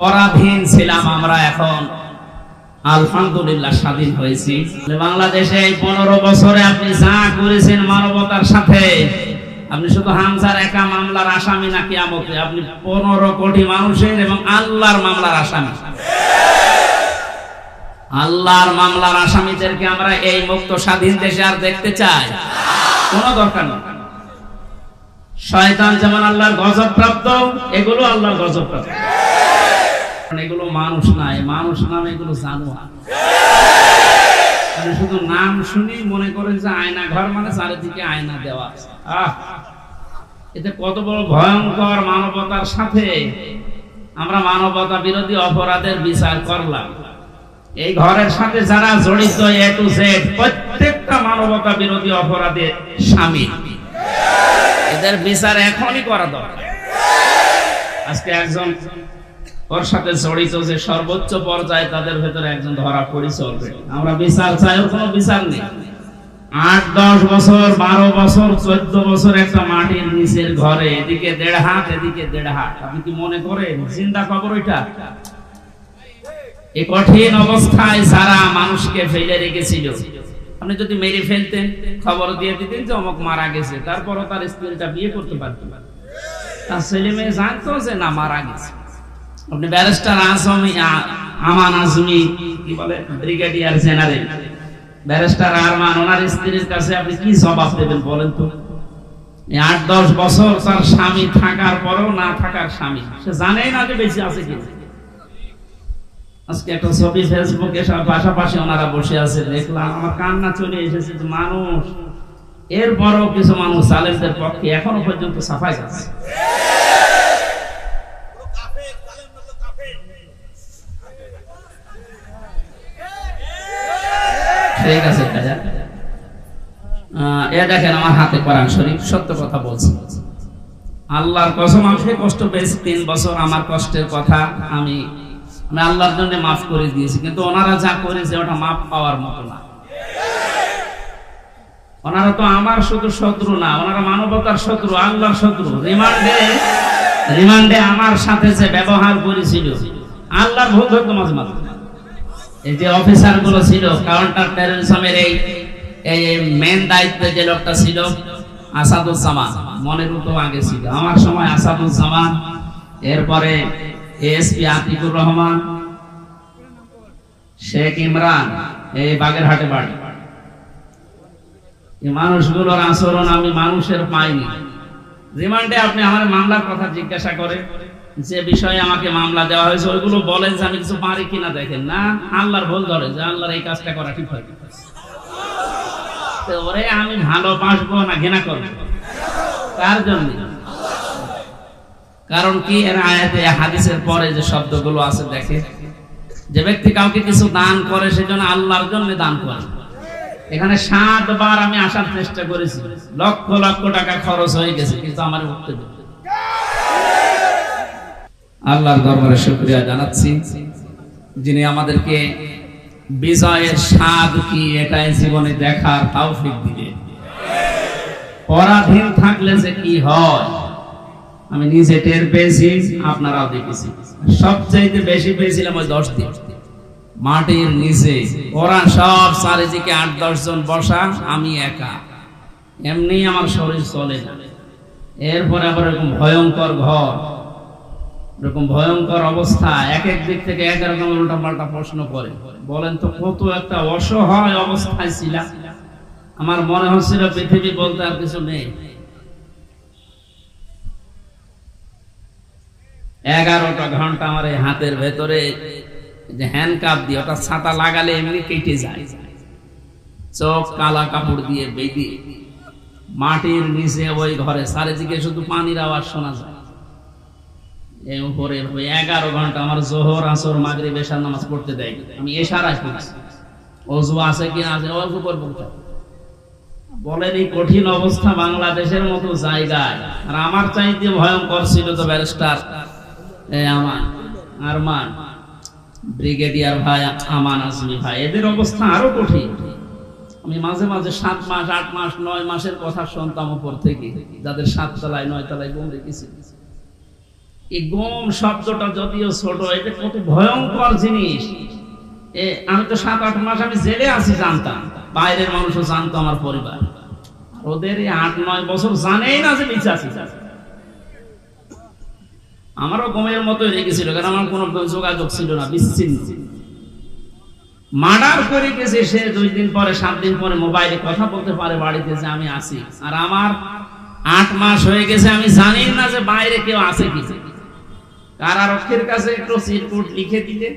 পরাধীন ছিলাম আমরা এখন। আলহামদুলিল্লাহ স্বাধীন হয়েছি। বাংলাদেশে এই পনেরো বছরে আপনি যা করেছেন মানবতার সাথে, আপনি শুধু হামজার একা মামলার আসামি না কিয়ামতে আপনি পনেরো কোটি মানুষের এবং আল্লাহর মামলার আসামি। আল্লাহর মামলার আসামিদেরকে আমরা এই মুক্ত স্বাধীন দেশে আর দেখতে চাই। কোনো দরকার নেই। শয়তান যেমন আল্লাহর গজব প্রাপ্ত এগুলো আল্লাহর গজব প্রাপ্ত কারণ এগুলো মানুষ নাই, মানুষ নাম এগুলো জানোয়ার। মানে শুধু নাম শুনি মনে করেন যে আয়না ঘর মানে চারিদিকে আয়না দেওয়া এতে কত বড় ভয়ঙ্কর মানবতার সাথে আমরা মানবতা বিরোধী অপরাধের বিচার করলাম। এই ঘরের সাথে যারা জড়িত এ টু জেড প্রত্যেকটা মানবতা বিরোধী অপরাধের স্বামী এদের বিচার এখনই করা দরকার। আজকে একজন ওর সাথে জড়িত যে সর্বোচ্চ পর্যায়ে তাদের ভেতরে একজন ধরা পড়েছে already। আমরা বিচার কোনো বিচার নেই। আট, দশ বছর, বারো বছর, চোদ্দ বছর একটা মাটির নিচের ঘরে, এদিকে দেড় হাত, এদিকে দেড় হাত। আপনি কি মনে চিন্তা ওইটা? এই কঠিন অবস্থায় মানুষকে ফেলে রেখেছিল। আপনি যদি মেরে ফেলতেন, খবর দিয়ে দিতেন যে অমুক মারা গেছে, তারপরও তার স্ত্রীটা বিয়ে করতে পারতেন তার ছেলে মেয়ে জানতো যে না, মারা গেছে। আপনি ব্যারিস্টার আজমি আমান আজমি, কি বলে? Brigadier general. ব্যারিস্টার আরমান, ওনার স্ত্রীর কাছে আপনি কি জবাব দেবেন বলেন তো? আট, দশ বছর তার স্বামী থাকার পরেও না থাকার স্বামী। সে জানেই না যে বেঁচে আছে কি আজকে একটা ছবি ফেসবুকে সব পাশাপাশি ওনারা বসে আছে। দেখলাম, আমার কান্না চলে এসেছে যে মানুষ। এরপরও কিছু মানুষ জালেমদের পক্ষে এখনও পর্যন্ত সাফাই যাচ্ছে ঠিক আছে কাজা এ দেখেন আমার হাতে কোরআন শরীফ, সত্য কথা বলছি। আল্লাহর কসম, আমি কষ্ট পেয়েছি, তিন বছর আমার কষ্টের কথা আমি আমি আল্লাহর জন্য মাফ করে দিয়েছি, কিন্তু ওনারা যা করেছে, ওটা মাফ পাওয়ার মতো না। ওনারা তো আমার শুধু শত্রু না, ওনারা মানবতার শত্রু, আল্লাহর শত্রু। রিমান্ডে রিমান্ডে আমার সাথে যে ব্যবহার করেছিল, আল্লাহর ভুল ধরতো মাঝে মাঝে। এই যে অফিসারগুলো ছিল কাউন্টার টেরোরিজমের এই এই মেন দায়িত্বে যে লোকটা ছিল, আসাদুজ্জামান, মনের তো আগে ছিল। আমার সময় আসাদুজ্জামান, এরপরে এসপি আতিকুর রহমান, শেখ ইমরান, এই বাগেরহাটে বাড়ি। এই মানুষগুলোর আচরণ আমি মানুষের পাইনি। রিমান্ডে আপনি আমার মামলার কথা জিজ্ঞাসা করে, যে বিষয়ে আমাকে মামলা দেওয়া হয়েছে, ওইগুলো বলেন যে আমি কিছু পারি কিনা দেখেন। না, আল্লাহর ভুল ধরে, যে আল্লাহর এই কাজটা করা ঠিক হয়। ওরে আমি না করব? কার জন্য? কারণ কি এর আয়াতে, হাদিসের পরে যে শব্দগুলো আছে দেখে, যে ব্যক্তি কাউকে কিছু দান করে, সেজন্য আল্লাহর জন্য দান করে। এখানে সাতবার আমি আসার চেষ্টা করেছি। লক্ষ লক্ষ টাকা খরচ হয়ে গেছে, কিন্তু আমার উঠতে আল্লাহর দরবারে শুকরিয়া জানাচ্ছি, যিনি আমাদেরকে বিজয়ের স্বাদ কি এটাই জীবনে দেখার তৌফিক দিলেন। পরাধীন থাকলে যে কি হয়, আমি নিজে টের পেয়েছি, আপনারাও দেখেছি। সবচাইতে বেশি পেয়েছিলাম ওই দশ দিন। মাটির নিচে। ওরা সব চারিদিকে আট, দশ জন বসা, আমি একা। এমনি আমার শরীর চলে না। এরপরে আবার এরকম ভয়ঙ্কর ঘর। এরকম ভয়ঙ্কর অবস্থা। এক এক দিক থেকে এক রকম উল্টা পাল্টা প্রশ্ন করে। বলেন তো, কত একটা অসহায় অবস্থায় ছিলাম। আমার মনে হচ্ছিল পৃথিবী বলতে আর কিছু নেই। এগারোটা ঘণ্টা আমার এই হাতের ভেতরে যে হ্যান্ড কাপ দিয়ে ওটা ছাতা লাগালে এমনি কেটে যায়। চোখ, কালা কাপড় দিয়ে বেঁধে মাটির নিচে ওই ঘরে চারিদিকে শুধু পানির আওয়াজ শোনা যায়। উপরে এগারো ঘণ্টা আমার জোহর, আসর মাগরি বেশার নামাজ পড়তে দেয় আমি অজু আছে কি আছে? বলেন এই কঠিন অবস্থা বাংলাদেশের মতো জায়গায়। আর আমার চাইতে ভয়ঙ্কর ছিল তো ব্যারিস্টার আমান আরমান। ব্রিগেডিয়ার ভাই আমান আজমি ভাই, এদের অবস্থা আরও কঠিন। আমি মাঝে মাঝে সাত মাস, আট মাস, নয় মাসের কথা শুনতাম উপর থেকে, যাদের সাত তলায়, নয় তলায় বোম রেখেছি। এই গম শব্দটা যদিও ছোট, এটা কত ভয়ঙ্কর জিনিস। এ, আমি তো সাত, আট মাস আমি জেলে আছি জানতাম, বাইরের মানুষও জানতো আমার পরিবার। ওদের এই আট, নয় বছর জানেই না যে বেঁচে আছি। আমারও গমের মতো রেখেছিল কারণ আমার কোনো যোগাযোগ ছিল না, বিচ্ছিন্ন। মার্ডার করে গেছে সে, দুই দিন পরে, সাত দিন পরে মোবাইলে কথা বলতে পারে বাড়িতে যে আমি আছি। আর আমার আট মাস হয়ে গেছে, আমি জানি না যে বাইরে কেউ আছে কি। কারারক্ষের কাছে একটু চিরকুট লিখে দিলে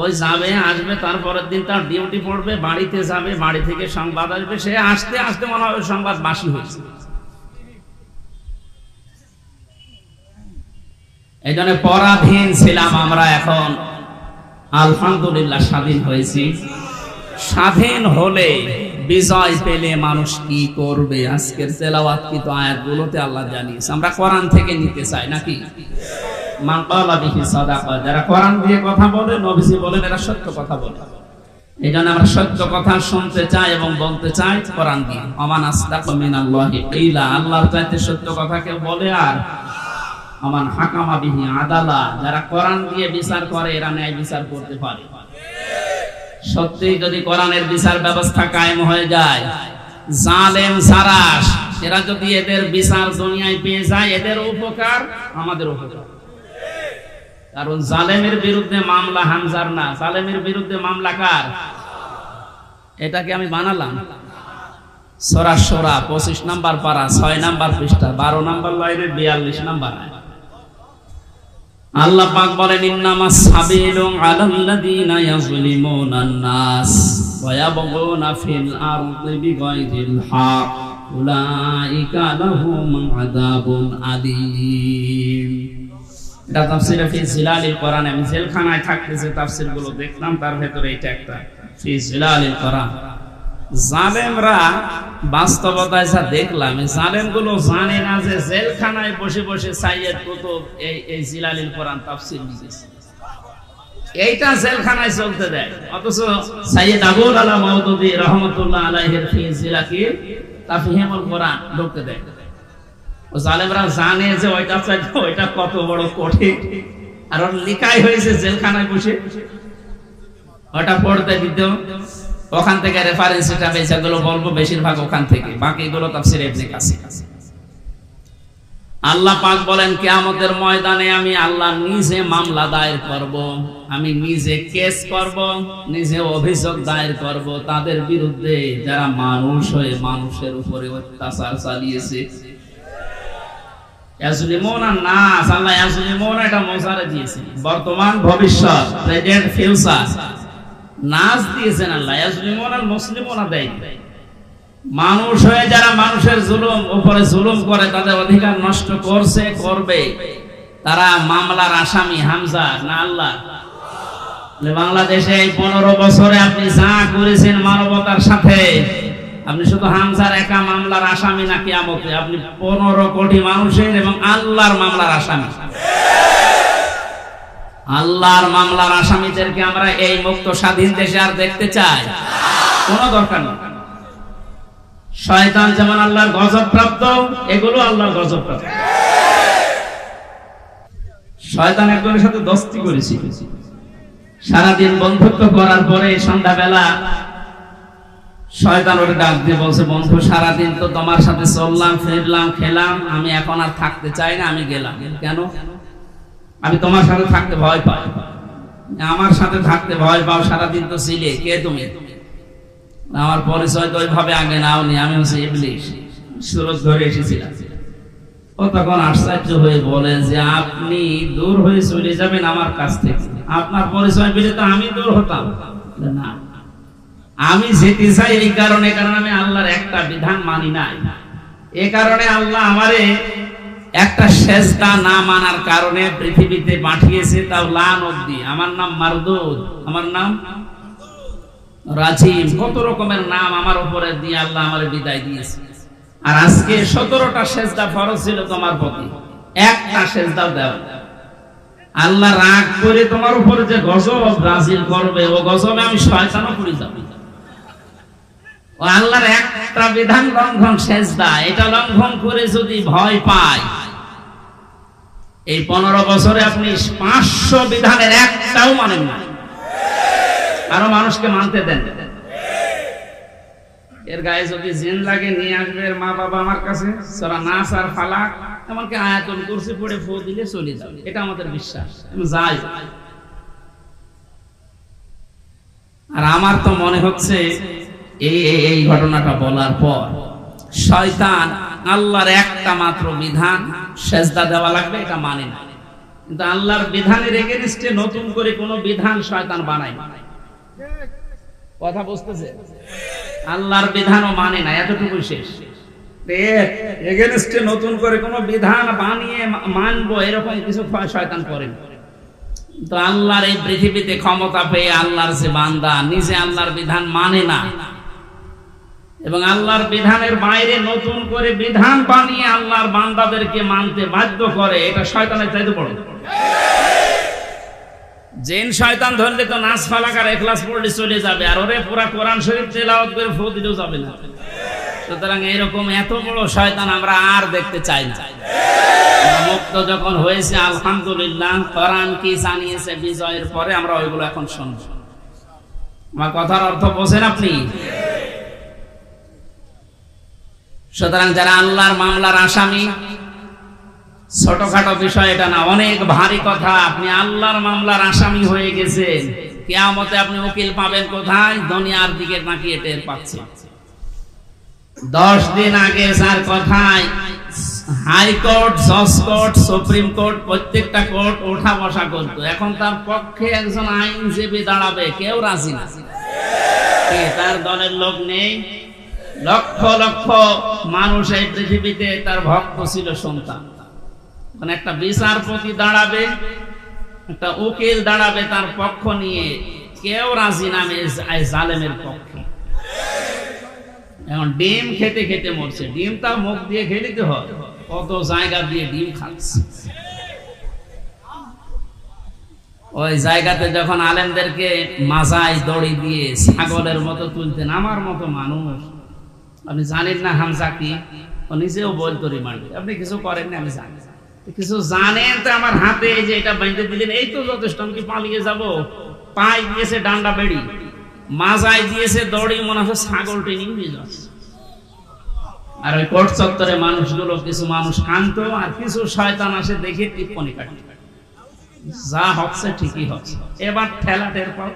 ওই যাবে, আসবে তারপরের দিন তার ডিউটি পড়বে, বাড়িতে যাবে, বাড়ি থেকে সংবাদ আসবে, সে আসতে আসতে মনে হবে সংবাদ বাসি হয়েছে। এই জন্য পরাধীন ছিলাম আমরা এখন। আলহামদুলিল্লাহ স্বাধীন হয়েছি। স্বাধীন হলে বিজয় পেলে মানুষ কি করবে? আজকের তেলাওয়াত কিন্তু আয়াতগুলোতে আল্লাহ জানিয়েছে। আমরা কোরআন থেকে নিতে চাই নাকি? আল্লাহর চাইতে সত্য কথা কেউ বলে আর আমান হাকামা বিহি আদালা, যারা কোরআন দিয়ে বিচার করে, এরা ন্যায় বিচার করতে পারে। সত্যি যদি কোরআনের বিচার ব্যবস্থা কায়েম হয়ে যায়, জালেম সারাস এরা যদি এদের বিচার দুনিয়ায় পেয়ে যায়, এদের উপকার আমাদের উপকার। কারণ জালেমের বিরুদ্ধে মামলা হামজার না। জালেমের বিরুদ্ধে মামলা কার? এটাকে আমি বানালাম। সরা সরা, পঁচিশ নাম্বার পারা ছয় নাম্বার পৃষ্ঠা, বারো নাম্বার লাইনে বিয়াল্লিশ নাম্বার আল্লাহ পাক বলেন, ইন্নামা সাবিলু আলাল্লাযিনা ইয়াজলিমুনান নাস ওয়া ইয়াবগুনা ফিল আরদি বিগাইরিল হক, উলাইকা লাহুম আযাবুন আলীম. এটা তাফসিরে ফি জিলালিল কোরআন, আমি জেলখানায় থাকতেছে, তাফসিরগুলো দেখলাম, তার ভেতরে এটা একটা ফি জিলালিল কোরআন। জালেমরা বাস্তবতায় যা দেখলাম জালেমগুলো জানে না যে জেলখানায় বসে বসে সাইয়েদ কুতুব এই এই জিলালিল কোরআন তাফসীর লিখেছে। এইটা জেলখানায় চলতে দেয়। অথচ সাইয়েদ আবুল আলা মাউদুদি রহমতুল্লাহ আলাইহির ফি জিলাকি তাফহিমুল কোরআন ঢুকতে দেয়। ও জালেমরা জানে যে ওইটা ওইটা কত বড় কঠিন। আর ওর লিখাই হয়েছে জেলখানায় বসে। ওটা পড়তে দিত। ওখান থেকে রেফারেন্স এটা বেচাগুলো বলব বেশিরভাগ ওখান থেকে। বাকিগুলো তাফসির ইবনে কাসির। আল্লাহ পাক বলেন, কিয়ামতের ময়দানে আমি আল্লাহ নিজে মামলা দায়ের করব, আমি নিজে কেস করব, নিজে অভিযোগ দায়ের করব। তাদের বিরুদ্ধে যারা মানুষ হয়ে মানুষের উপরে অত্যাচার চালিয়েছে। বর্তমান, ভবিষ্যৎ, প্রেজেন্ট, ফিউচার। নাচ দিয়েছেন আল্লাহ। ইয়াজলিমুন আল দেয়। মানুষ হয়ে যারা মানুষের জুলুম, উপরে জুলুম করে, তাদের অধিকার নষ্ট করছে, করবে। তারা মামলার আসামি, হামজা, না আল্লাহ? বাংলাদেশে এই পনেরো বছরে আপনি যা করেছেন মানবতার সাথে, আপনি শুধু হামজার একা মামলার আসামি না কিয়ামতে, আপনি পনেরো কোটি মানুষের এবং আল্লাহর মামলার আসামি। আল্লাহর মামলার আসামিদেরকে আমরা এই মুক্ত স্বাধীন দেশে আর দেখতে চাই। কোন দরকার নেই। শয়তান যেমন আল্লাহর গজব প্রাপ্ত এগুলো আল্লাহর গজব প্রাপ্ত শয়তান একজনের সাথে দস্তি করেছি। সারাদিন বন্ধুত্ব করার পরে সন্ধ্যাবেলা শয়তান ওর ডাক দিয়ে বলছে, বন্ধু, সারাদিন তো তোমার সাথে চললাম, ফিরলাম, খেলাম, আমি এখন আর থাকতে চাই না, আমি গেলাম। কেন? আমি তোমার সাথে থাকতে ভয় পাই। আমার সাথে থাকতে ভয় পাও, সারাদিন তো ছিলে। কে তুমি? আমার পরিচয় তো ওইভাবে আগে নাওনি, আমি হচ্ছে ইবলিশ। সুরজ ধরে এসেছিলাম। ও তখন আশ্চর্য হয়ে বলে যে, আপনি দূর হয়ে চলে যাবেন আমার কাছ থেকে। আপনার পরিচয় পেলে তো আমি দূর হতাম। না। আমি যেতে চাই এই কারণে, কারণ আমি আল্লাহর একটা বিধান মানি নাই। এ কারণে আল্লাহ আমারে একটা সেজদা না মানার কারণে পৃথিবীতে পাঠিয়েছে তাও লান অব্দি আমার নাম মারদুদ। আমার নাম রাজিম। কত রকমের নাম আমার উপরে দিয়ে আল্লাহ আমার বিদায় দিয়েছে। আর আজকে সতেরোটা সেজদা ফরজ ছিল তোমার প্রতি। একটা সেজদাও দেওয়া আল্লাহ রাগ করে তোমার উপরে যে গজব ব্রাজিল করবে, ও গজবে আমি শয়তানও পড়ে যাব। আল্লাহর একটা বিধান লঙ্ঘন সেজদা। এটা লঙ্ঘন করে যদি ভয় পায় এই পনেরো বছরে আপনি পাঁচশো বিধানের একটাও মানেন না। আরও মানুষকে মানতে দেন। এর গায়ে যদি জিন লাগে, নিয়ে আসবে এর মা বাবা আমার কাছে। সারা নাস আর ফালাক। এমনকি আয়াতুল কুরসি পড়ে ফু দিলে চলে যাবে। এটা আমাদের বিশ্বাস। যাই। আর আমার তো মনে হচ্ছে এই- এই ঘটনাটা বলার পর শয়তান আল্লাহর একটা মাত্র বিধান, সেজদা দেওয়া লাগবে, এটা মানে না। কিন্তু আল্লাহর বিধানের এগেনস্টে নতুন করে কোনো বিধান শয়তান বানায় কথা বুঝতেছে? আল্লাহর বিধানও মানে না এতটুকু শেষ। এগেনস্টে নতুন করে কোনো বিধান বানিয়ে মানবো, এরকম কিছু শয়তান করেন। তো আল্লাহর এই পৃথিবীতে ক্ষমতা পেয়ে আল্লাহর যে বান্দা, নিজে আল্লাহর বিধান মানে না। এবং আল্লাহর বিধানের বাইরে নতুন করে বিধান বানিয়ে আল্লাহর বান্দাদেরকে মানতে বাধ্য করে, এটা শয়তানের চাইতে বড়। জেন শয়তান ধরলে তো নাচ ফালাকার এখলাস পড়লে চলে যাবে, আর ওরে পুরা কোরআন শরীফ তেলাওয়াত করে ফু দিলেও যাবে না। সুতরাং এরকম এত বড় শয়তান আমরা আর দেখতে চাই না। মুক্ত যখন হয়েছে, আলহামদুলিল্লাহ, কোরআন কি জানিয়েছে বিজয়ের পরে আমরা ওইগুলো এখন শুনব। আমার কথার অর্থ বোঝেন আপনি? সুতরাং যারা আল্লাহর মামলার আসামি, ছোটখাটো বিষয় এটা না, অনেক ভারী কথা। আপনি আল্লাহর মামলার আসামি হয়ে গেছেন। কেয়ামতে আপনি উকিল পাবেন কোথায়? দুনিয়ার দিকে তাকিয়ে টের পাচ্ছেন। দশ দিন আগে স্যার কথায় হাইকোর্ট জজ কোর্ট, সুপ্রিম কোর্ট, প্রত্যেকটা কোর্ট ওঠা বসা করতো। এখন তার পক্ষে একজন আইনজীবী দাঁড়াবে, কেউ রাজি না। তার দলের লোক নেই। লক্ষ লক্ষ মানুষ এই পৃথিবীতে তার ভক্ত ছিল সন্তান। মানে একটা বিচারপতি দাঁড়াবে, একটা উকিল দাঁড়াবে তার পক্ষ নিয়ে। কেউ রাজি নামে জালেমের পক্ষে। এখন ডিম খেতে খেতে মরছে। ডিমটা মুখ দিয়ে খেলিতে হয়। কত জায়গা দিয়ে ডিম খাচ্ছে। ওই জায়গাতে যখন আলেমদেরকে মাজায় দড়ি দিয়ে ছাগলের মতো তুলতেন, আমার মতো মানুষ। আপনি জানেন না হামজা কি? ও নিজেও বলতো রিমান্ডে আপনি কিছু করেন না, আমি জানি। কিছু জানেন তো আমার হাতে যে এটা বেঁধে দিলেন, এই তো যথেষ্ট, আমি কি পালিয়ে যাব? পাই দিয়েছে ডান্ডা বেড়ি, মাজায় দিয়েছে দড়ি, মনে হচ্ছে ছাগল টেনে নিয়ে যাচ্ছে। আর ওই কোর্ট চত্বরে মানুষগুলো, কিছু মানুষ কান্ত আর কিছু শয়তান আসে দেখে টিপ্পনি কাটে। যা হচ্ছে ঠিকই হচ্ছে। এবার ঠেলা টের পাও।